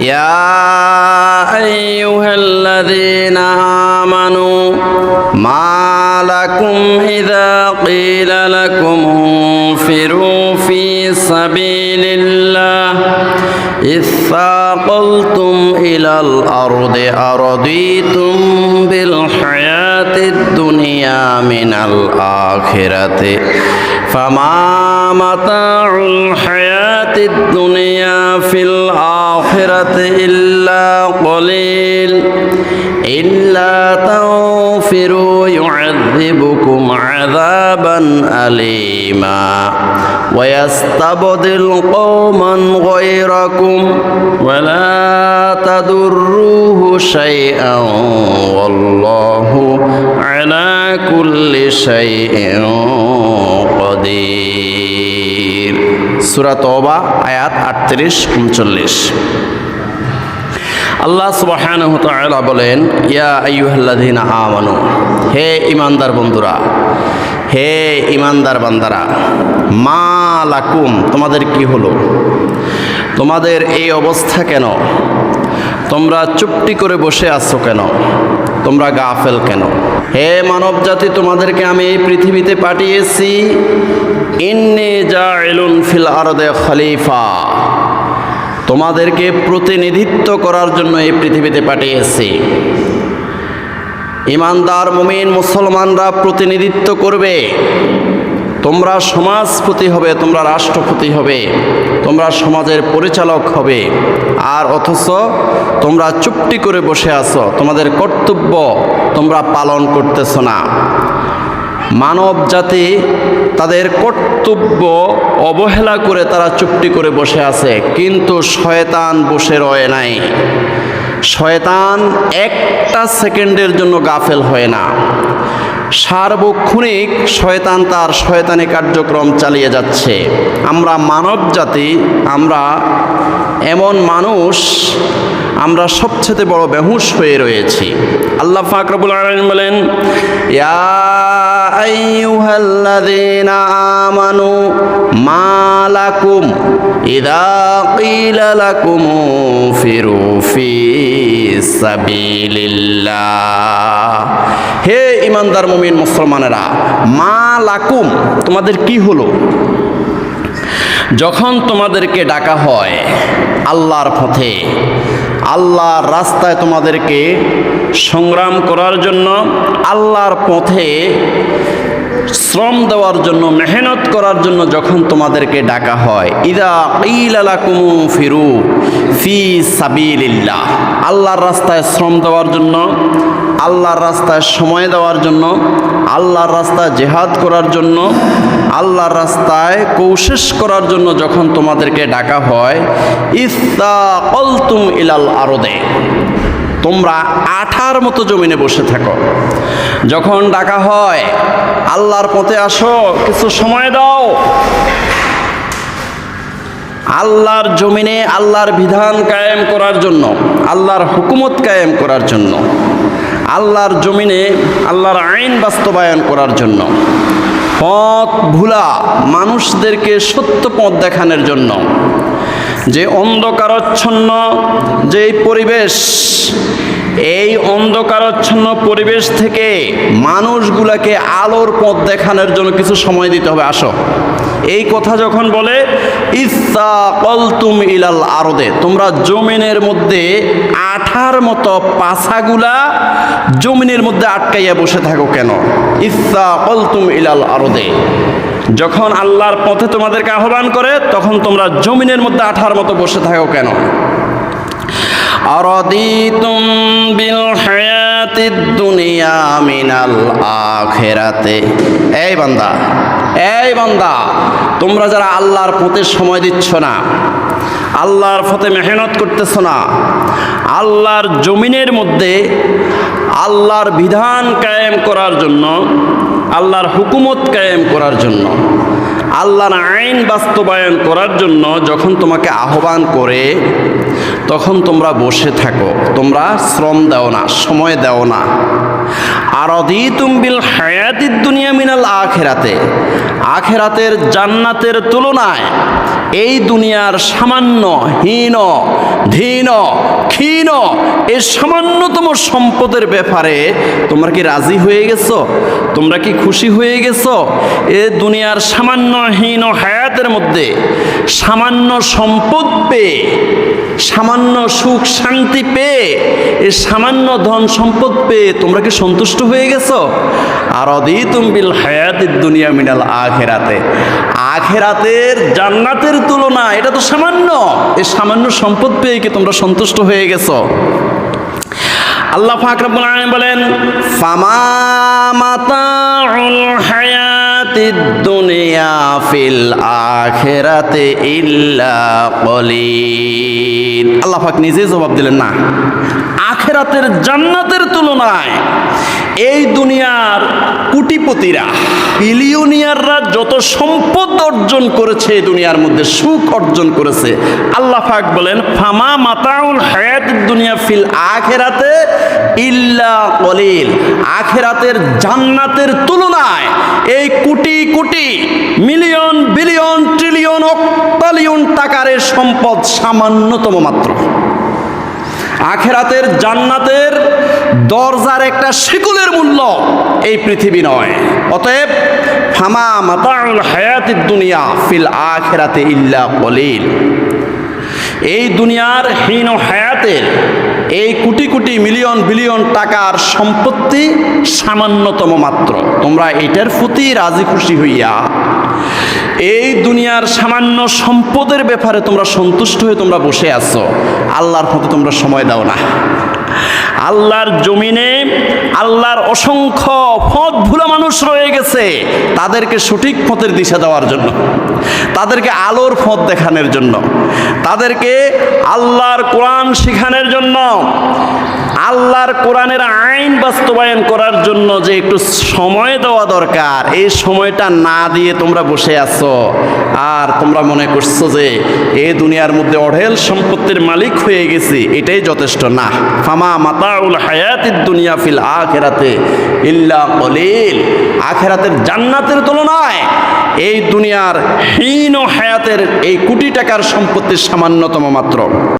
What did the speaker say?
يا أيها الذين آمنوا ما لكم إذا قيل لكم انفروا في سبيل الله إذ ثاقلتم إلى الأرض أرضيتم بالحياة الدنيا من الآخرة فما متاع الحياة الدنيا في الآخرة إلا قليل إلا تنفروا يعذبكم عذابا أليما ويستبدل قوما غيركم ولا تضروه شيئا والله على كل شيء قدير সুরা তবা আয়াত আটত্রিশ, উনচল্লিশ। আল্লাহ সুবাহান বলেন, ইয়া আইহ্লাদিন আমানু, হে ইমানদার বন্ধুরা, হে ইমানদার বান্দারা, মা লাকুম, তোমাদের কি হলো? তোমাদের এই অবস্থা কেন? তোমরা চুপটি করে বসে আছো কেন? তোমরা গাফেল কেন? হে মানব জাতি তোমাদেরকে আমি এই পৃথিবীতে পাঠিয়েছি। ইন্নি ফিল আরদে খলিফা। তোমাদেরকে প্রতিনিধিত্ব করার জন্য এই পৃথিবীতে পাঠিয়েছি। ইমানদার, মুমিন, মুসলমানরা প্রতিনিধিত্ব করবে। তোমরা সমাজপতি হবে, তোমরা রাষ্ট্রপতি হবে, তোমরা সমাজের পরিচালক হবে। আর অথচ তোমরা চুপটি করে বসে আছো, তোমাদের কর্তব্য তোমরা পালন করতেছ না। মানব জাতি তাদের কর্তব্য অবহেলা করে তারা চুপটি করে বসে আছে, কিন্তু শয়তান বসে রয়ে নাই। শয়তান একটা সেকেন্ডের জন্য গাফেল হয় না। সার্বক্ষণিক শয়তান তার শয়তানি কার্যক্রম চালিয়ে যাচ্ছে। আমরা মানব জাতি, আমরা এমন মানুষ, আমরা সবচেয়ে বড় বেহুশ হয়ে রয়েছি। আল্লাহ ফাকরবুল আলম বলেন, ইয়া আইয়ুহাল্লাযীনা আমানু মা লাকুম ইযা ক্বিলা লাকুম ফিরু ফি সাবিলিল্লাহ। হে ইমানদার মুমিন মুসলমানেরা, মা লাকুম তোমাদের কি হলো? যখন তোমাদেরকে ডাকা হয় আল্লাহর পথে, আল্লাহর রাস্তায় তোমাদেরকে সংগ্রাম করার জন্য, আল্লাহর পথে শ্রম দেওয়ার জন্য, মেহনত করার জন্য যখন তোমাদেরকে ডাকা হয়, ইদা ইলালাকুমু ফিরু ফি সাবিলিল্লাহ। আল্লাহর রাস্তায় শ্রম দেওয়ার জন্য, আল্লাহর রাস্তায় সময় দেওয়ার জন্য, আল্লাহর রাস্তায় জেহাদ করার জন্য, আল্লাহর রাস্তায় কৌশেষ করার জন্য যখন তোমাদেরকে ডাকা হয় ইস্তা কলতুম ইলাল আরদে। তোমরা আঠার মতো জমিনে বসে থাকো। যখন ডাকা হয়, আল্লাহর পথে আসো, কিছু সময় দাও। আল্লাহর জমিনে আল্লাহর বিধান কায়েম করার জন্য, আল্লাহর হুকুমত কায়েম করার জন্য, আল্লাহর জমিনে আল্লাহর আইন বাস্তবায়ন করার জন্য, পথ ভুলা মানুষদেরকে সত্য পথ দেখানোর জন্য যে অন্ধকারচ্ছন্ন যেই পরিবেশ, এই অন্ধকারচ্ছন্ন পরিবেশ থেকে মানুষগুলাকে আলোর পথ দেখানোর জন্য কিছু সময় দিতে হবে। আসো। এই কথা যখন বলে, ইসা কলতুম ইলাল আরদে তোমরা জমিনের মধ্যে আঠার মতো পাছাগুলা জমিনের মধ্যে আটকাইয়া বসে থাকো কেন? ইসা কলতুম ইলাল আরদে যখন আল্লাহর পথে তোমাদেরকে আহ্বান করে তখন তোমরা জমিনের মধ্যে আঠার মতো বসে থাকো কেন أرضيتم بالحياة الدنيا من الآخرة এই বান্দা এই বান্দা তোমরা যারা আল্লাহর পথে সময় দিচ্ছ না আল্লাহর পথে মেহনত করতেছ না আল্লাহর জমিনের মধ্যে আল্লাহর বিধান কায়েম করার জন্য আল্লাহর হুকুমত কায়েম করার জন্য, আল্লাহর আইন বাস্তবায়ন করার জন্য যখন তোমাকে আহ্বান করে, তখন তোমরা বসে থাকো, তোমরা শ্রম দাও না, সময় দাও না। আর বিল হায়াতির দুনিয়া মিনাল আখেরাতে, আখেরাতের জান্নাতের তুলনায় এই দুনিয়ার সামান্য, হীন ধীন, ক্ষীণ এই সামান্যতম সম্পদের ব্যাপারে তোমরা কি রাজি হয়ে গেছো? তোমরা কি খুশি হয়ে গেছো? এ দুনিয়ার সামান্য হীন হায়াতের মধ্যে সামান্য সম্পদ পেয়ে, সামান্য সুখ শান্তি পেয়ে, এ সামান্য ধন সম্পদ পেয়ে তোমরা কি সন্তুষ্ট হয়ে গেছো? আর অদিতুম বিল হায়াতের দুনিয়া মিনাল আখেরাতে। আখেরাতের জান্নাতের তুলনা এটা তো সামান্য। এ সামান্য সম্পদ পেয়ে কি তোমরা সন্তুষ্ট হয়ে গেছো। আল্লাহ আলামিন বলেন, ফামা মাতাউল হায়াতিদ দুনিয়া ফিল আখিরাতে ইল্লা কলিল। আল্লাহ পাক নিজেই জবাব দিলেন, না, আখেরাতের জান্নাতের তুলনায় এই দুনিয়ার কুটিপতিরা বিলিয়নিয়াররা যত সম্পদ অর্জন করেছে দুনিয়ার মধ্যে, সুখ অর্জন করেছে, আল্লাহ পাক বলেন, ফামা মাতাউল হায়াত দুনিয়া ফিল আখেরাতে ইল্লা কলিল। আখেরাতের জান্নাতের তুলনায় এই crore crore million, billion, trillion অক্টালিয়ন টাকার সম্পদ সামান্যতম মাত্র। আখেরাতের জান্নাতের দরজার একটা শিকুলের মূল্য এই পৃথিবী নয়। অতএব, ফামা মাতাউল হায়াতিদ দুনিয়া ফিল আখেরাতে ইল্লা কলিল। এই দুনিয়ার হীন হায়াতের এই কোটি কোটি মিলিয়ন বিলিয়ন টাকার সম্পত্তি সামান্যতম মাত্র। তোমরা এটার প্রতি রাজি খুশি হইয়া এই দুনিয়ার সামান্য সম্পদের ব্যাপারে তোমরা সন্তুষ্ট হয়ে তোমরা বসে আছো। আল্লাহর প্রতি তোমরা সময় দাও না। আল্লাহর জমিনে আল্লাহর অসংখ্য পথ ভুলা মানুষ রয়ে গেছে, তাদেরকে সঠিক পথের দিশা দেওয়ার জন্য, তাদেরকে আলোর পথ দেখানোর জন্য, তাদেরকে আল্লাহর কোরআন শেখানোর জন্য আল্লাহর কোরআনের আইন বাস্তবায়ন করার জন্য যে একটু সময় দেওয়া দরকার, এই সময়টা না দিয়ে তোমরা বসে আছো। আর তোমরা মনে করছ যে এই দুনিয়ার মধ্যে অঢেল সম্পত্তির মালিক হয়ে গেছি, এটাই যথেষ্ট না। ফামা মাতাউল হায়াতির দুনিয়া ফিল আখেরাতে ইল্লা কলিল। আখেরাতের জান্নাতের তুলনায় এই দুনিয়ার হীন হায়াতের এই কোটি টাকার সম্পত্তির সামান্যতম মাত্র।